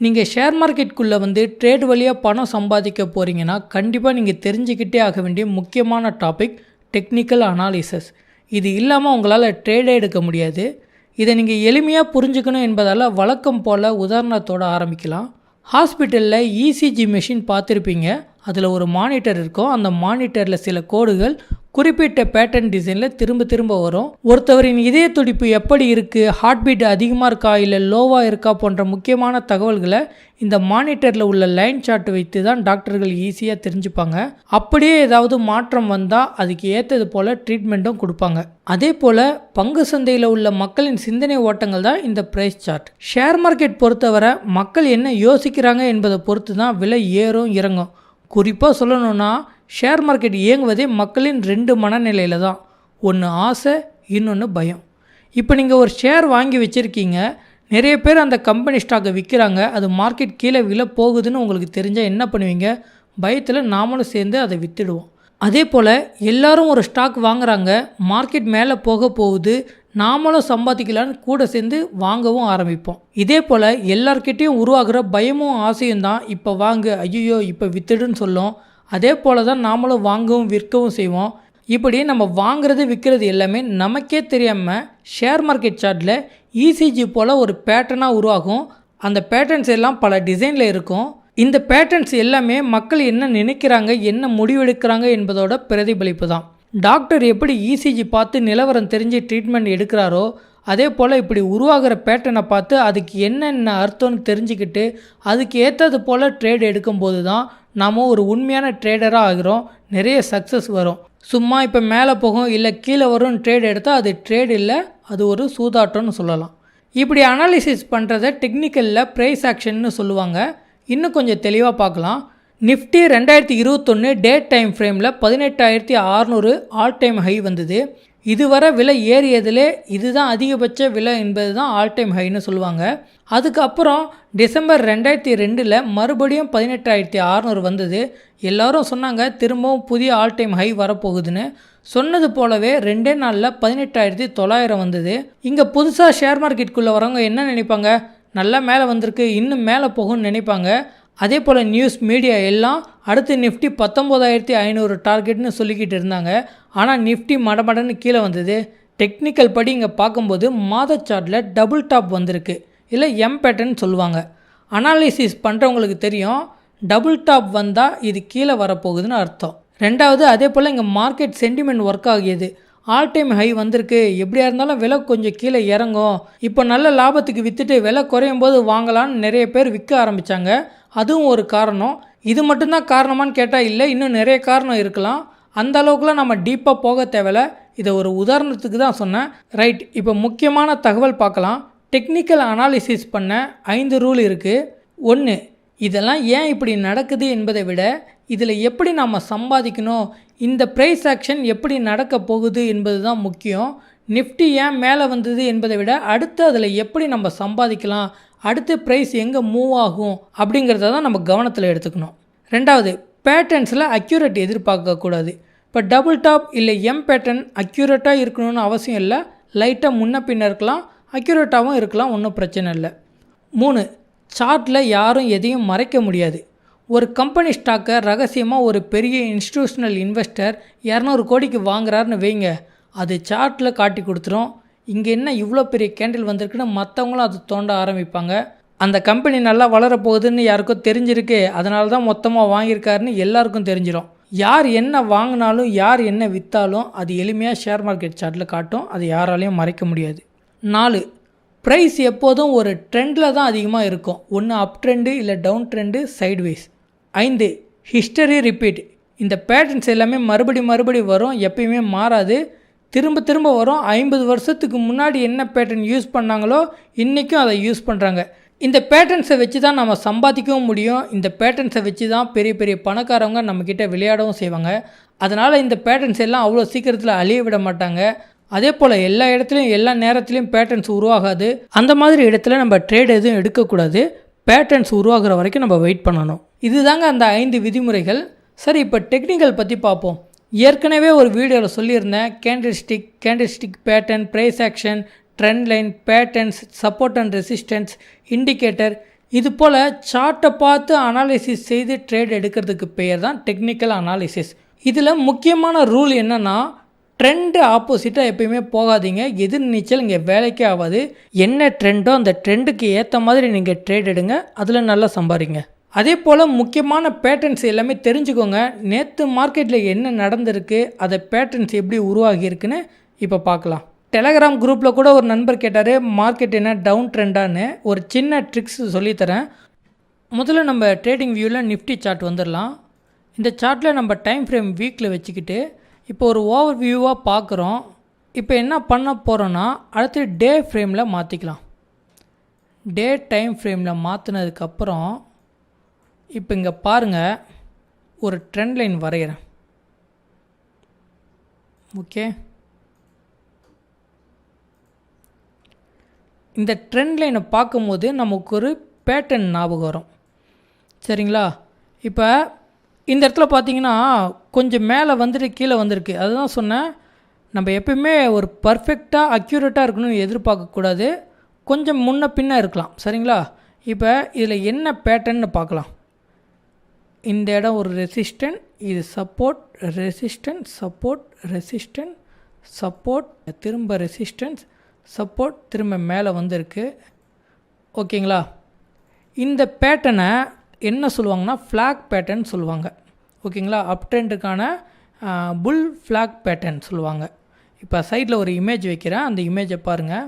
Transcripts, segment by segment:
நீங்கள் ஷேர் மார்க்கெட்டுக்குள்ளே வந்து ட்ரேட் வழியாக பணம் சம்பாதிக்க போகிறீங்கன்னா கண்டிப்பாக நீங்கள் தெரிஞ்சுக்கிட்டே ஆக வேண்டிய முக்கியமான டாபிக் டெக்னிக்கல் அனாலிசஸ் இது இல்லாமல் உங்களால் ட்ரேடே எடுக்க முடியாது. இதை நீங்கள் எளிமையாக புரிஞ்சுக்கணும் என்பதால் வழக்கம் போல் உதாரணத்தோட ஆரம்பிக்கலாம். ஹாஸ்பிட்டலில் இசிஜி மெஷின் பார்த்துருப்பீங்க. அதில் ஒரு மானிட்டர் இருக்கும். அந்த மானிட்டரில் சில கோடுகள் குறிப்பிட்ட பேட்டர்ன் டிசைனில் திரும்ப திரும்ப வரும். ஒருத்தவரின் இதய துடிப்பு எப்படி இருக்குது ஹார்ட் பீட் அதிகமாக இருக்கா இல்லை லோவாக இருக்கா போன்ற முக்கியமான தகவல்களை இந்த மானிட்டரில் உள்ள லைன் சார்ட் வைத்து தான் டாக்டர்கள் ஈஸியாக தெரிஞ்சுப்பாங்க. அப்படியே ஏதாவது மாற்றம் வந்தால் அதுக்கு ஏற்றது போல் ட்ரீட்மெண்ட்டும் கொடுப்பாங்க. அதே போல் பங்கு சந்தையில் உள்ள மக்களின் சிந்தனை ஓட்டங்கள் தான் இந்த ப்ரைஸ் சார்ட் ஷேர் மார்க்கெட் பொறுத்தவரை மக்கள் என்ன யோசிக்கிறாங்க என்பதை பொறுத்து தான் விலை ஏறும் இறங்கும். குறிப்பாக சொல்லணும்னா ஷேர் மார்க்கெட் இயங்குவதே மக்களின் ரெண்டு மனநிலையில் தான் ஒன்று ஆசை இன்னொன்று பயம். இப்போ நீங்கள் ஒரு ஷேர் வாங்கி வச்சுருக்கீங்க. நிறைய பேர் அந்த கம்பெனி ஸ்டாக்கை விற்கிறாங்க அது மார்க்கெட் கீழே விலை போகுதுன்னு உங்களுக்கு தெரிஞ்சால் என்ன பண்ணுவீங்க? பயத்தில் நாமளும் சேர்ந்து அதை விற்றுடுவோம் அதே போல் எல்லாரும் ஒரு ஸ்டாக் வாங்குறாங்க. மார்க்கெட் மேலே போக போகுது. நாமளும் சம்பாதிக்கலான்னு கூட சேர்ந்து வாங்கவும் ஆரம்பிப்போம். இதே போல் எல்லார்கிட்டேயும் உருவாகிற பயமும் ஆசையும் தான். இப்போ வாங்கு ஐயோ இப்போ வித்துடுன்னு சொல்லும். அதே போல் தான் நாமளும் வாங்கவும் விற்கவும் செய்வோம். இப்படி நம்ம வாங்குறது விற்கிறது எல்லாமே நமக்கே தெரியாமல் ஷேர் மார்க்கெட் சார்ட்டில் இசிஜி போல் ஒரு பேட்டர்னாக உருவாகும். அந்த பேட்டர்ன்ஸ் எல்லாம் பல டிசைனில் இருக்கும். இந்த பேட்டர்ன்ஸ் எல்லாமே மக்கள் என்ன நினைக்கிறாங்க என்ன முடிவெடுக்கிறாங்க என்பதோட பிரதிபலிப்பு தான். டாக்டர் எப்படி இசிஜி பார்த்து நிலவரம் தெரிஞ்சு ட்ரீட்மெண்ட் எடுக்கிறாரோ அதே போல் இப்படி உருவாகிற பேட்டர்னை பார்த்து அதுக்கு என்னென்ன அர்த்தம்னு தெரிஞ்சுக்கிட்டு அதுக்கு ஏற்றது போல் ட்ரேட் எடுக்கும்போது தான் நாம் ஒரு உண்மையான ட்ரேடராக ஆகிறோம். நிறைய சக்ஸஸ் வரும். சும்மா இப்போ மேலே போகும் இல்லை கீழே வரும் ட்ரேட் எடுத்தால் அது ட்ரேட் இல்லை அது ஒரு சூதாட்டம்னு சொல்லலாம். இப்படி அனாலிசிஸ் பண்ணுறத டெக்னிக்கலில் ப்ரைஸ் ஆக்ஷன்னு சொல்லுவாங்க. இன்னும் கொஞ்சம் தெளிவாக பார்க்கலாம். நிஃப்டி ரெண்டாயிரத்தி இருபத்தொன்று டேட் டைம் ஃப்ரேமில் பதினெட்டாயிரத்தி அறநூறு ஆல் டைம் ஹை வந்தது. இதுவரை விலை ஏறியதிலே இதுதான் அதிகபட்ச விலை என்பது தான் ஆல் டைம் ஹைன்னு சொல்லுவாங்க. அதுக்கப்புறம் டிசம்பர் ரெண்டாயிரத்தி ரெண்டில் மறுபடியும் பதினெட்டாயிரத்தி அறநூறு வந்தது. எல்லாரும் சொன்னாங்க திரும்பவும் புதிய ஆல் டைம் ஹை வரப்போகுதுன்னு. சொன்னது போலவே ரெண்டே நாளில் பதினெட்டாயிரத்தி தொள்ளாயிரம் வந்தது. இங்கே புதுசாக ஷேர் மார்க்கெட்டுக்குள்ளே வரவங்க என்ன நினைப்பாங்க? நல்லா மேலே வந்திருக்கு இன்னும் மேலே போகும்னு நினைப்பாங்க. அதே போல் நியூஸ் மீடியா எல்லாம் அடுத்து நிஃப்டி பத்தொம்போதாயிரத்தி ஐநூறு டார்கெட்னு சொல்லிக்கிட்டு இருந்தாங்க. ஆனால் நிஃப்டி மடமடன்னு கீழே வந்தது. டெக்னிக்கல் படி இங்கே பார்க்கும்போது மாத சார்ட்டில் டபுள் டாப் வந்திருக்கு. இல்லை எம் பேட்டர்ன் சொல்லுவாங்க. அனாலிசிஸ் பண்ணுறவங்களுக்கு தெரியும் டபுள் டாப் வந்தால் இது கீழே வரப்போகுதுன்னு அர்த்தம். ரெண்டாவது அதே போல் இங்கே மார்க்கெட் சென்டிமெண்ட் ஒர்க் ஆகியது. ஆல் டைம் ஹை வந்திருக்கு. எப்படியா இருந்தாலும் விலை கொஞ்சம் கீழே இறங்கும். இப்போ நல்ல லாபத்துக்கு விற்றுட்டு விலை குறையும் போது வாங்கலான்னு நிறைய பேர் விற்க ஆரம்பித்தாங்க அதுவும் ஒரு காரணம். இது மட்டும்தான் காரணமான்னு கேட்டால் இல்லை இன்னும் நிறைய காரணம் இருக்கலாம். அந்த அளவுக்குலாம் நம்ம டீப்பாக போக தேவையில்ல. இதை ஒரு உதாரணத்துக்கு தான் சொன்னேன். ரைட் இப்போ முக்கியமான தகவல் பார்க்கலாம். டெக்னிக்கல் அனாலிசிஸ் பண்ண ஐந்து ரூல் இருக்குது ஒன்று இதெல்லாம் ஏன் இப்படி நடக்குது என்பதை விட இதில் எப்படி நாம் சம்பாதிக்கணும்? இந்த ப்ரைஸ் ஆக்ஷன் எப்படி நடக்க போகுது என்பது தான் முக்கியம். நிஃப்டி ஏன் மேலே வந்தது என்பதை விட அடுத்து அதில் எப்படி நம்ம சம்பாதிக்கலாம் அடுத்து ப்ரைஸ் எங்கே மூவ் ஆகும் அப்படிங்கிறத தான் நம்ம கவனத்தில் எடுத்துக்கணும். ரெண்டாவது பேட்டர்ன்ஸில் அக்யூரேட் எதிர்பார்க்கக்கூடாது இப்போ டபுள் டாப் இல்லை எம் பேட்டர்ன் அக்யூரேட்டாக இருக்கணும்னு அவசியம் இல்லை. லைட்டாக முன்ன பின்ன இருக்கலாம் அக்யூரேட்டாகவும் இருக்கலாம் ஒன்றும் பிரச்சனை இல்லை. மூணு சார்ட்டில் யாரும் எதையும் மறைக்க முடியாது. ஒரு கம்பெனி ஸ்டாக்கை ரகசியமாக ஒரு பெரிய இன்ஸ்டிடியூஷனல் இன்வெஸ்டர் இரநூறு கோடிக்கு வாங்குறாருன்னு வைங்க. அது சார்ட்டில் காட்டி கொடுத்துரும். இங்கே என்ன இவ்வளோ பெரிய கேண்டில் வந்திருக்குன்னு மற்றவங்களும் அது தோண்ட ஆரம்பிப்பாங்க. அந்த கம்பெனி நல்லா வளரப்போகுதுன்னு யாருக்கும் தெரிஞ்சிருக்கு. அதனால தான் மொத்தமாக வாங்கியிருக்காருன்னு எல்லாருக்கும் தெரிஞ்சிடும் யார் என்ன வாங்கினாலும் யார் என்ன விற்றாலும் அது எளிமையாக ஷேர் மார்க்கெட் சார்ட்டில் காட்டும். அது யாராலையும் மறைக்க முடியாது. நாலு ப்ரைஸ் எப்போதும் ஒரு ட்ரெண்டில் தான் அதிகமாக இருக்கும். ஒன்று அப் ட்ரெண்டு இல்லை டவுன் ட்ரெண்டு சைட்வைஸ் ஐந்து ஹிஸ்டரி ரிப்பீட் இந்த பேட்டர்ன்ஸ் எல்லாமே மறுபடி மறுபடி வரும். எப்பயுமே மாறாது. திரும்ப திரும்ப வரும். ஐம்பது வருஷத்துக்கு முன்னாடி என்ன பேட்டர்ன் யூஸ் பண்ணாங்களோ இன்றைக்கும் அதை யூஸ் பண்ணுறாங்க இந்த பேட்டர்ன்ஸை வச்சு தான் நம்ம சம்பாதிக்கவும் முடியும். இந்த பேட்டர்ன்ஸை வச்சு தான் பெரிய பெரிய பணக்காரவங்க நம்மக்கிட்ட விளையாடவும் செய்வாங்க. அதனால் இந்த பேட்டர்ன்ஸ் எல்லாம் அவ்வளோ சீக்கிரத்தில் அழிய விட மாட்டாங்க. அதே போல் எல்லா இடத்துலையும் எல்லா நேரத்துலையும் பேட்டர்ன்ஸ் உருவாகாது. அந்த மாதிரி இடத்துல நம்ம ட்ரேட் எதுவும் எடுக்கக்கூடாது. பேட்டர்ன்ஸ் உருவாகிற வரைக்கும் நம்ம வெயிட் பண்ணணும். இதுதாங்க அந்த ஐந்து விதிமுறைகள். சரி இப்போ டெக்னிக்கல் பற்றி பார்ப்போம். ஏற்கனவே ஒரு வீடியோவில் சொல்லியிருந்தேன் candlestick candlestick pattern price action trend line patterns support and resistance indicator இது போல் சார்ட்டை பார்த்து அனாலிசிஸ் செய்து ட்ரேட் எடுக்கிறதுக்கு பெயர் தான் டெக்னிக்கல் அனாலிசிஸ் இதில் முக்கியமான ரூல் என்னென்னா ட்ரெண்டு ஆப்போசிட்டாக எப்பயுமே போகாதீங்க. எதிர் நீச்சல் இங்கே வேலைக்கே ஆகாது. என்ன ட்ரெண்டோ அந்த ட்ரெண்டுக்கு ஏற்ற மாதிரி நீங்கள் ட்ரேட் எடுங்க. அதில் நல்லா சம்பாதிங்க. அதே போல் முக்கியமான பேட்டர்ன்ஸ் எல்லாமே தெரிஞ்சுக்கோங்க. நேற்று மார்க்கெட்டில் என்ன நடந்திருக்கு அதை பேட்டர்ன்ஸ் எப்படி உருவாகியிருக்குன்னு இப்போ பார்க்கலாம். டெலகிராம் குரூப்பில் கூட ஒரு நண்பர் கேட்டார் மார்க்கெட் என்ன டவுன் ட்ரெண்டான்னு ஒரு சின்ன ட்ரிக்ஸ் சொல்லித்தரேன். முதல்ல நம்ம ட்ரேடிங் வியூவில் நிஃப்டி சார்ட் வந்துடலாம் இந்த சார்ட்டில் நம்ம டைம் ஃப்ரேம் வீக்கில் வச்சுக்கிட்டு இப்போ ஒரு ஓவர் வியூவாக பார்க்குறோம் இப்போ என்ன பண்ண போகிறோன்னா அடுத்து டே ஃப்ரேமில் மாற்றிக்கலாம் டே டைம் ஃப்ரேமில் மாற்றினதுக்கப்புறம் இப்போ இங்கே பாருங்கள் ஒரு ட்ரெண்ட் லைன் வரைகிறேன் ஓகே இந்த ட்ரெண்ட் லைனை பார்க்கும்போது நமக்கு ஒரு பேட்டர்ன் ஞாபகம் வரும். சரிங்களா? இப்போ இந்த இடத்துல பார்த்தீங்கன்னா கொஞ்சம் மேலே வந்துட்டு கீழே வந்திருக்கு. அதுதான் சொன்னேன் நம்ம எப்பயுமே ஒரு பர்ஃபெக்டாக அக்யூரேட்டாக இருக்கணும்னு எதிர்பார்க்கக்கூடாது கொஞ்சம் முன்ன பின்ன இருக்கலாம். சரிங்களா? இப்போ இதில் என்ன பேட்டர்ன்னு பார்க்கலாம். இந்த இடம் ஒரு ரெசிஸ்டன்ட் இது support resistance support resistant support திரும்ப ரெசிஸ்டன்ஸ் சப்போர்ட் திரும்ப மேலே வந்திருக்கு. ஓகேங்களா? இந்த பேட்டனை என்ன சொல்லுவாங்கன்னா ஃப்ளாக் பேட்டர்ன் சொல்லுவாங்க. ஓகேங்களா? அப் ட்ரெண்டுக்கான புல் ஃப்ளாக் பேட்டர்ன் சொல்லுவாங்க. இப்போ சைடில் ஒரு இமேஜ் வைக்கிறேன். அந்த இமேஜை பாருங்கள்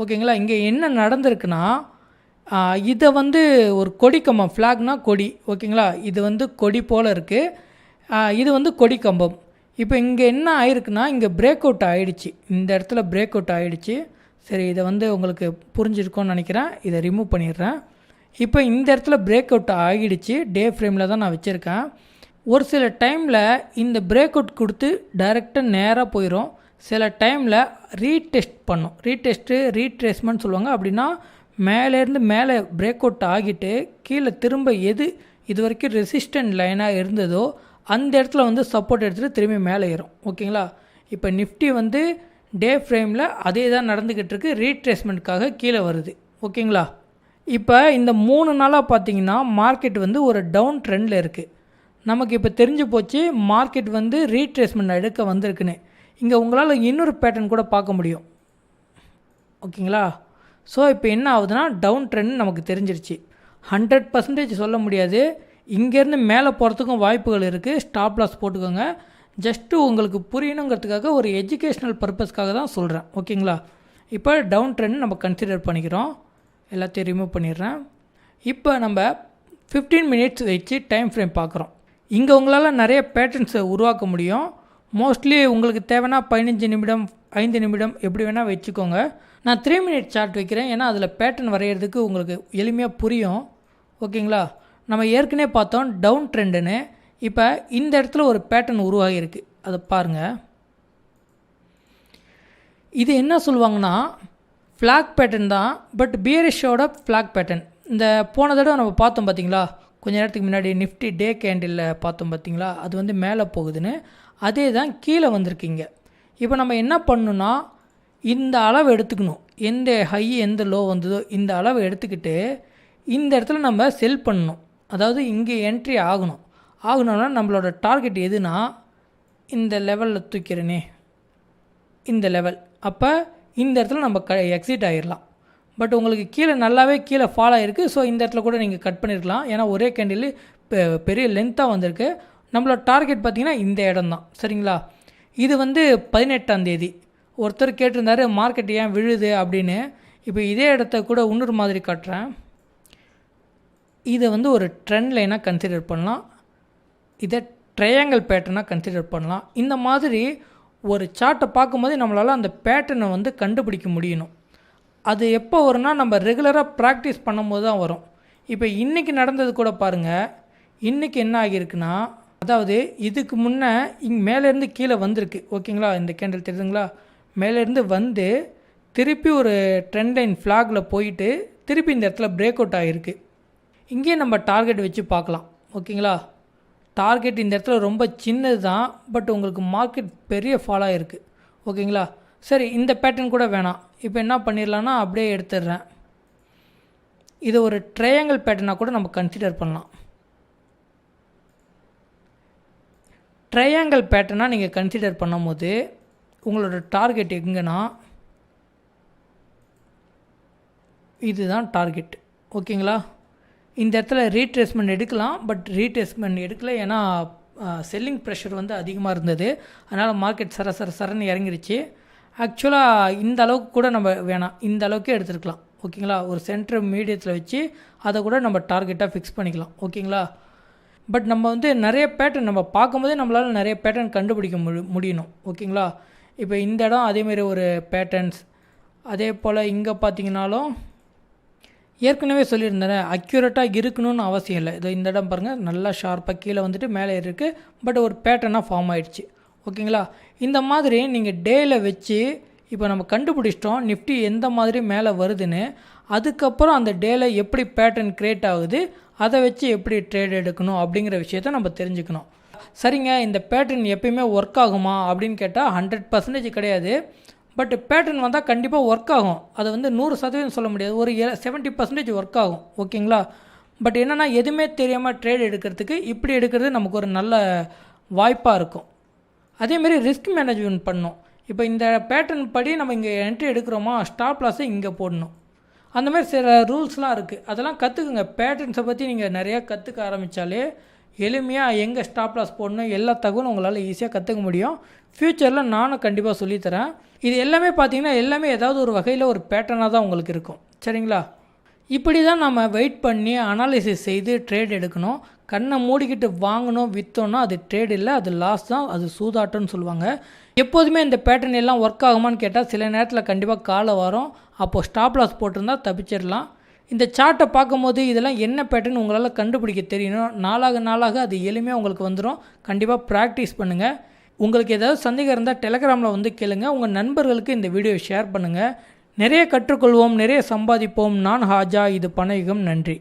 ஓகேங்களா? இங்கே என்ன நடந்திருக்குன்னா இதை வந்து ஒரு கொடி கம்பம் ஃப்ளாக்னால் கொடி ஓகேங்களா? இது வந்து கொடி போல் இருக்குது இது வந்து கொடி கம்பம். இப்போ இங்கே என்ன ஆயிருக்குன்னா இங்கே பிரேக் அவுட் ஆகிடுச்சு இந்த இடத்துல பிரேக் அவுட் ஆகிடுச்சு சரி இதை வந்து உங்களுக்கு புரிஞ்சிருக்கோன்னு நினைக்கிறேன். இதை ரிமூவ் பண்ணிடுறேன். இப்போ இந்த இடத்துல பிரேக் அவுட் ஆகிடுச்சு. டே ஃப்ரேமில் தான் நான் வச்சுருக்கேன். ஒரு சில டைமில் இந்த பிரேக் அவுட் கொடுத்து டைரெக்டாக நேராக போயிடும் சில டைமில் ரீடெஸ்ட் பண்ணும். ரீடெஸ்ட்டு ரீட்ரேஸ்மெண்ட் சொல்லுவாங்க. அப்படின்னா மேலேருந்து மேலே பிரேக் அவுட் ஆகிட்டு கீழே திரும்ப எது இது வரைக்கும் ரெசிஸ்டன்ட் லைனாக இருந்ததோ அந்த இடத்துல வந்து சப்போர்ட் எடுத்துகிட்டு திரும்பி மேலே ஏறும். ஓகேங்களா? இப்போ நிஃப்டி வந்து டே ஃப்ரேமில் அதே தான் நடந்துக்கிட்டு இருக்குது ரீட்ரேஸ்மெண்ட்காக கீழே வருது. ஓகேங்களா? இப்போ இந்த மூணு நாளாக பார்த்தீங்கன்னா மார்க்கெட் வந்து ஒரு டவுன் ட்ரெண்டில் இருக்குது நமக்கு இப்போ தெரிஞ்சு போச்சு மார்க்கெட் வந்து ரீட்ரேஸ்மெண்ட் எடுக்க வந்திருக்குன்னு. இங்கே உங்களால் இன்னொரு பேட்டர்ன் கூட பார்க்க முடியும். ஓகேங்களா? ஸோ இப்போ என்ன ஆகுதுன்னா டவுன் ட்ரெண்ட் நமக்கு தெரிஞ்சிருச்சு. ஹண்ட்ரட் பர்சன்டேஜ் சொல்ல முடியாது. இங்கேருந்து மேலே போகிறதுக்கும் வாய்ப்புகள் இருக்குது ஸ்டாப் லாஸ் போட்டுக்கோங்க. ஜஸ்ட்டு உங்களுக்கு புரியணுங்கிறதுக்காக ஒரு எஜுகேஷ்னல் பர்பஸ்க்காக தான் சொல்கிறேன் ஓகேங்களா இப்போ டவுன் ட்ரெண்ட் நம்ம கன்சிடர் பண்ணிக்கிறோம். எல்லாத்தையும் ரிமூவ் பண்ணிடுறேன். இப்போ நம்ம ஃபிஃப்டீன் மினிட்ஸ் வச்சு டைம் ஃப்ரேம் பார்க்குறோம். இங்கே உங்களால் நிறைய பேட்டர்ன்ஸை உருவாக்க முடியும். மோஸ்ட்லி உங்களுக்கு தேவைன்னா பதினஞ்சு நிமிடம் ஐந்து நிமிடம் எப்படி வேணால் வச்சுக்கோங்க. நான் த்ரீ மினிட் சார்ட் வைக்கிறேன். ஏன்னா அதில் பேட்டர்ன் வரைகிறதுக்கு உங்களுக்கு எளிமையாக புரியும். ஓகேங்களா? நம்ம ஏற்கனவே பார்த்தோம் டவுன் ட்ரெண்டுன்னு இப்போ இந்த இடத்துல ஒரு பேட்டர்ன் உருவாகியிருக்கு. அதை பாருங்கள் இது என்ன சொல்லுவாங்கன்னா ஃப்ளாக் பேட்டர்ன் தான் பட் பியரிஷோட ஃப்ளாக் பேட்டர்ன் இந்த போன தடவை நம்ம பார்த்தோம் பார்த்தீங்களா கொஞ்ச நேரத்துக்கு முன்னாடி நிஃப்டி டே கேண்டிலில் பார்த்தோம் பார்த்தீங்களா அது வந்து மேலே போகுதுன்னு. அதே தான் கீழே வந்திருக்கீங்க. இப்போ நம்ம என்ன பண்ணணும்னா இந்த அளவு எடுத்துக்கணும். எந்த ஹை எந்த லோ வந்ததோ இந்த அளவை எடுத்துக்கிட்டு இந்த இடத்துல நம்ம செல் பண்ணணும். அதாவது இங்கே என்ட்ரி ஆகணும். ஆகணும்னா நம்மளோட டார்கெட் எதுனா இந்த லெவலில் தூக்கிறேனே. இந்த லெவல் அப்போ இந்த இடத்துல நம்ம க எக்ஸிட் ஆகிடலாம் பட் உங்களுக்கு கீழே நல்லாவே கீழே ஃபால் ஆகிருக்கு ஸோ இந்த இடத்துல கூட நீங்கள் கட் பண்ணியிருக்கலாம் ஏன்னா ஒரே கேண்டில் பெரிய லென்த்தாக வந்திருக்கு. நம்மளோட டார்கெட் பார்த்திங்கன்னா இந்த இடம் தான். சரிங்களா? இது வந்து பதினெட்டாம் தேதி. ஒருத்தர் கேட்டிருந்தாரு மார்க்கெட் ஏன் விழுது? அப்படின்னு. இப்போ இதே இடத்த கூட இன்னொரு மாதிரி காட்டுறேன். இதை வந்து ஒரு ட்ரெண்ட் லைனாக கன்சிடர் பண்ணலாம். இதை ட்ரையாங்கல் பேட்டர்னாக கன்சிடர் பண்ணலாம். இந்த மாதிரி ஒரு சார்ட்டை பார்க்கும்போது நம்மளால் அந்த பேட்டர்னை வந்து கண்டுபிடிக்க முடியணும். அது எப்போ வரும்னா நம்ம ரெகுலராக ப்ராக்டிஸ் பண்ணும்போது தான் வரும். இப்போ இன்றைக்கி நடந்தது கூட பாருங்கள் இன்றைக்கி என்ன ஆகியிருக்குன்னா அதாவது இதுக்கு முன்னே இங்கே மேலேருந்து கீழே வந்திருக்கு. ஓகேங்களா? இந்த கேண்டில் தெரியுதுங்களா? மேலேருந்து வந்து திருப்பி ஒரு ட்ரெண்ட் லைன் ஃப்ளாகில் போயிட்டு திருப்பி இந்த இடத்துல பிரேக் அவுட் ஆகிருக்கு இங்கேயே நம்ம டார்கெட் வச்சு பார்க்கலாம். ஓகேங்களா டார்கெட் இந்த இடத்துல ரொம்ப சின்னது தான் பட் உங்களுக்கு மார்க்கெட் பெரிய ஃபாலாக இருக்குது ஓகேங்களா சரி இந்த பேட்டர்ன் கூட வேணாம். இப்போ என்ன பண்ணிடலான்னா அப்படியே எடுத்துடுறேன். இது ஒரு ட்ரையாங்கிள் பேட்டர்னாக கூட நம்ம கன்சிடர் பண்ணலாம். ட்ரையாங்கிள் பேட்டர்னாக நீங்கள் கன்சிடர் பண்ணும்போது உங்களோட டார்கெட் எங்கன்னா இதுதான் டார்கெட் ஓகேங்களா? இந்த இடத்துல ரீட்ரேஸ்மெண்ட் எடுக்கலாம் பட் ரீட்ரேஸ்மெண்ட் எடுக்கல. ஏன்னா செல்லிங் ப்ரெஷர் வந்து அதிகமாக இருந்தது. அதனால் மார்க்கெட் சர சர சரன்னு இறங்கிருச்சு. ஆக்சுவலாக இந்த அளவுக்கு கூட நம்ம வேணாம். இந்த அளவுக்கே எடுத்துருக்கலாம். ஓகேங்களா? ஒரு சென்டர் மீடியத்தில் வச்சு அதை கூட நம்ம டார்கெட்டாக ஃபிக்ஸ் பண்ணிக்கலாம். ஓகேங்களா? பட் நம்ம வந்து நிறைய பேட்டர்ன் நம்ம பார்க்கும்போதே நம்மளால் நிறைய பேட்டர்ன் கண்டுபிடிக்க முடி முடியணும். ஓகேங்களா? இப்போ இந்த இடம் அதேமாரி ஒரு பேட்டர்ன்ஸ் அதே போல் இங்கே பார்த்தீங்கனாலும் ஏற்கனவே சொல்லியிருந்தேன் அக்யூரேட்டாக இருக்கணும்னு அவசியம் இல்லை. இதோ இந்த இடம் பாருங்கள் நல்லா ஷார்ப்பாக கீழே வந்துட்டு மேலே இருக்குது பட் ஒரு பேட்டர்னாக ஃபார்ம் ஆயிடுச்சு. ஓகேங்களா? இந்த மாதிரி நீங்கள் டேயில் வச்சு இப்போ நம்ம கண்டுபிடிச்சிட்டோம் நிஃப்டி எந்த மாதிரி மேலே வருதுன்னு அதுக்கப்புறம் அந்த டேயில் எப்படி பேட்டர்ன் க்ரியேட் ஆகுது அதை வச்சு எப்படி ட்ரேட் எடுக்கணும் அப்படிங்கிற விஷயத்த நம்ம தெரிஞ்சுக்கணும். சரிங்க இந்த பேட்டர்ன் எப்பயுமே ஒர்க் ஆகுமா அப்படின்னு கேட்டால் ஹண்ட்ரட் பர்சன்டேஜ் கிடையாது. பட் பேட்டர்ன் வந்தால் கண்டிப்பாக ஒர்க் ஆகும். அதை வந்து நூறு சதவீதம் சொல்ல முடியாது. ஒரு செவன்ட்டி பர்சன்டேஜ் ஒர்க் ஆகும். ஓகேங்களா? பட் என்னென்னா எதுவுமே தெரியாமல் ட்ரேட் எடுக்கிறதுக்கு இப்படி எடுக்கிறது நமக்கு ஒரு நல்ல வாய்ப்பாக இருக்கும். அதேமாரி ரிஸ்க் மேனேஜ்மெண்ட் பண்ணும். இப்போ இந்த பேட்டர்ன் படி நம்ம இங்கே என்ட்ரி எடுக்கிறோமா ஸ்டாப் லாஸை இங்கே போடணும். அந்த மாதிரி சில ரூல்ஸ்லாம் இருக்குது அதெல்லாம் கற்றுக்குங்க பேட்டர்ன்ஸை பற்றி நீங்கள் நிறையா கற்றுக்க ஆரம்பித்தாலே எளிமையாக எங்கே ஸ்டாப் லாஸ் போடணும் எல்லா தகவலும் உங்களால் ஈஸியாக கற்றுக்க முடியும். ஃப்யூச்சரில் நானும் கண்டிப்பாக சொல்லித்தரேன் இது எல்லாமே பார்த்தீங்கன்னா எல்லாமே ஏதாவது ஒரு வகையில் ஒரு பேட்டர்னாக தான் உங்களுக்கு இருக்கும். சரிங்களா? இப்படி தான் நம்ம வெயிட் பண்ணி அனாலிசிஸ் செய்து ட்ரேட் எடுக்கணும். கண்ணை மூடிக்கிட்டு வாங்கணும் விற்றோன்னா அது ட்ரேட் இல்லை அது லாஸ் தான் அது சூதாட்டம்னு சொல்லுவாங்க. எப்போதுமே இந்த பேட்டர்ன் எல்லாம் ஒர்க் ஆகுமான்னு கேட்டால் சில நேரத்தில் கண்டிப்பாக காலை வரும். அப்போது ஸ்டாப் லாஸ் போட்டிருந்தா தப்பிச்சிடலாம் இந்த சார்ட்டை பார்க்கும்போது இதெல்லாம் என்ன பேட்டர்ன் உங்களால் கண்டுபிடிக்க தெரியணும் நாளாக நாளாக அது எளிமையாக உங்களுக்கு வந்துடும் கண்டிப்பாக ப்ராக்டிஸ் பண்ணுங்கள் உங்களுக்கு ஏதாவது சந்தேகம் இருந்தால் டெலகிராமில் வந்து கேளுங்கள் உங்கள் நண்பர்களுக்கு இந்த வீடியோ ஷேர் பண்ணுங்கள் நிறைய கற்றுக்கொள்வோம் நிறைய சம்பாதிப்போம். நான் ஹாஜா இது பணயுகம் நன்றி.